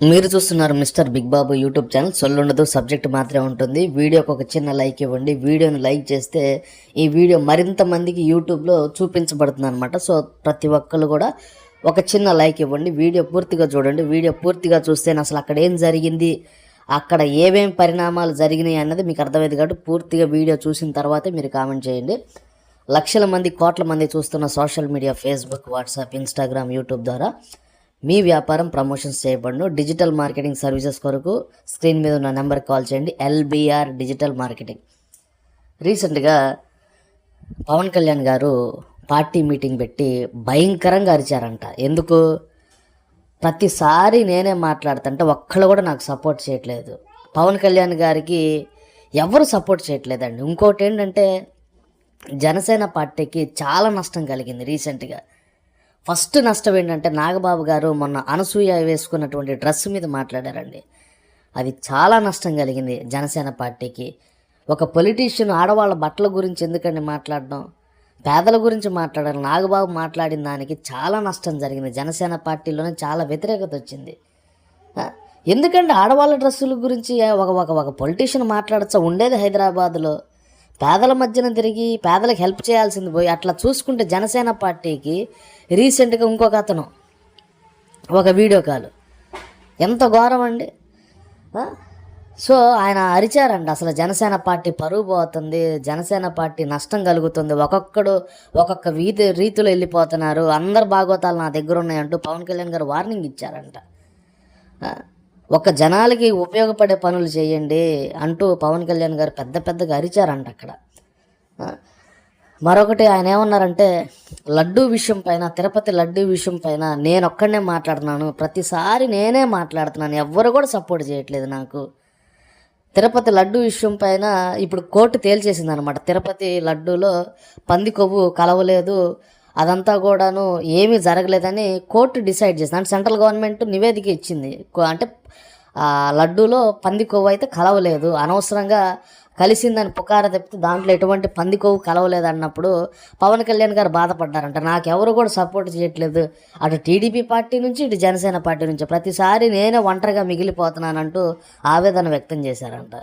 మీరు చూస్తున్నారు mister big Babu YouTube channel. సొల్లుండదు subject మాత్రమే ఉంటుంది. వీడియోకి ఒక చిన్న లైక్ ఇవ్వండి. వీడియోని లైక్ చేస్తే ఈ వీడియో మరింత మందికి యూట్యూబ్లో చూపించబడుతుంది అనమాట సో ప్రతి ఒక్కరు కూడా ఒక చిన్న లైక్ ఇవ్వండి. వీడియో పూర్తిగా చూడండి. వీడియో పూర్తిగా చూస్తే అసలు అక్కడ ఏం జరిగింది అక్కడ ఏమేమి పరిణామాలు జరిగినాయి అన్నది మీకు అర్థమైంది కాబట్టి పూర్తిగా వీడియో చూసిన తర్వాతే మీరు కామెంట్ చేయండి. లక్షల మంది కోట్ల మంది చూస్తున్న social media Facebook WhatsApp Instagram YouTube ద్వారా. మీ వ్యాపారం ప్రమోషన్స్ చేయబడును. డిజిటల్ మార్కెటింగ్ సర్వీసెస్ కొరకు స్క్రీన్ మీద ఉన్న నెంబర్ కాల్ చేయండి. LBR digital marketing. రీసెంట్గా పవన్ కళ్యాణ్ గారు పార్టీ మీటింగ్ పెట్టి భయంకరంగా అరిచారంట. ఎందుకు? ప్రతిసారి నేనే మాట్లాడుతుంటే ఒక్కళ్ళు కూడా నాకు సపోర్ట్ చేయట్లేదు. పవన్ కళ్యాణ్ గారికి ఎవరు సపోర్ట్ చేయట్లేదండి. ఇంకోటి ఏంటంటే జనసేన పార్టీకి చాలా నష్టం కలిగింది రీసెంట్గా. ఫస్ట్ నష్టం ఏంటంటే నాగబాబు గారు మొన్న అనసూయ వేసుకున్నటువంటి డ్రెస్ మీద మాట్లాడారండి. అది చాలా నష్టం కలిగింది జనసేన పార్టీకి. ఒక పొలిటీషియన్ ఆడవాళ్ళ బట్టల గురించి ఎందుకండి మాట్లాడడం? పేదల గురించి మాట్లాడాలి. నాగబాబు మాట్లాడిన దానికి చాలా నష్టం జరిగింది. జనసేన పార్టీలోనే చాలా వ్యతిరేకత వచ్చింది. ఎందుకంటే ఆడవాళ్ళ డ్రెస్సుల గురించి ఒక ఒక ఒక పొలిటీషియన్ మాట్లాడచ్చా? ఉండేది హైదరాబాద్లో. పేదల మధ్యన తిరిగి పేదలకు హెల్ప్ చేయాల్సింది పోయి అట్లా చూసుకుంటే జనసేన పార్టీకి రీసెంట్గా ఇంకొక అతను ఒక వీడియో కాల్ ఎంత ఘోరం అండి? సో ఆయన అరిచారండి. అసలు జనసేన పార్టీ పరువు పోతుంది జనసేన పార్టీ నష్టం కలుగుతుంది ఒక్కొక్కడు ఒక్కొక్క వీధి రీతిలో వెళ్ళిపోతున్నారు అందరు భాగవతాలు నా దగ్గర ఉన్నాయంటూ పవన్ కళ్యాణ్ గారు వార్నింగ్ ఇచ్చారంట. ఒక జనాలకి ఉపయోగపడే పనులు చేయండి అంటూ పవన్ కళ్యాణ్ గారు పెద్ద పెద్దగా అరిచారంట అక్కడ. మరొకటి ఆయన ఏమన్నారంటే లడ్డూ విషయం పైన తిరుపతి లడ్డూ విషయం పైన నేను ఒక్కడనే మాట్లాడుతున్నాను. ప్రతిసారి నేనే మాట్లాడుతున్నాను. ఎవ్వరు కూడా సపోర్ట్ చేయట్లేదు నాకు. తిరుపతి లడ్డు విషయం పైన ఇప్పుడు కోర్టు తేల్చేసింది అనమాట తిరుపతి లడ్డూలో పంది కొవ్వు కలవలేదు. అదంతా కూడాను ఏమీ జరగలేదని కోర్టు డిసైడ్ చేసింది. అంటే సెంట్రల్ గవర్నమెంట్ నివేదిక ఇచ్చింది. అంటే లడ్డూలో పంది కొవ్వు అయితే కలవలేదు. అనవసరంగా కలిసిందని పుకార తప్పితే దాంట్లో ఎటువంటి పంది కొవ్వు కలవలేదు అన్నప్పుడు పవన్ కళ్యాణ్ గారు బాధపడ్డారంట. నాకెవరు కూడా సపోర్ట్ చేయట్లేదు. అటు టీడీపీ పార్టీ నుంచి ఇటు జనసేన పార్టీ నుంచి ప్రతిసారి నేనే ఒంటరిగా మిగిలిపోతున్నానంటూ ఆవేదన వ్యక్తం చేశారంట.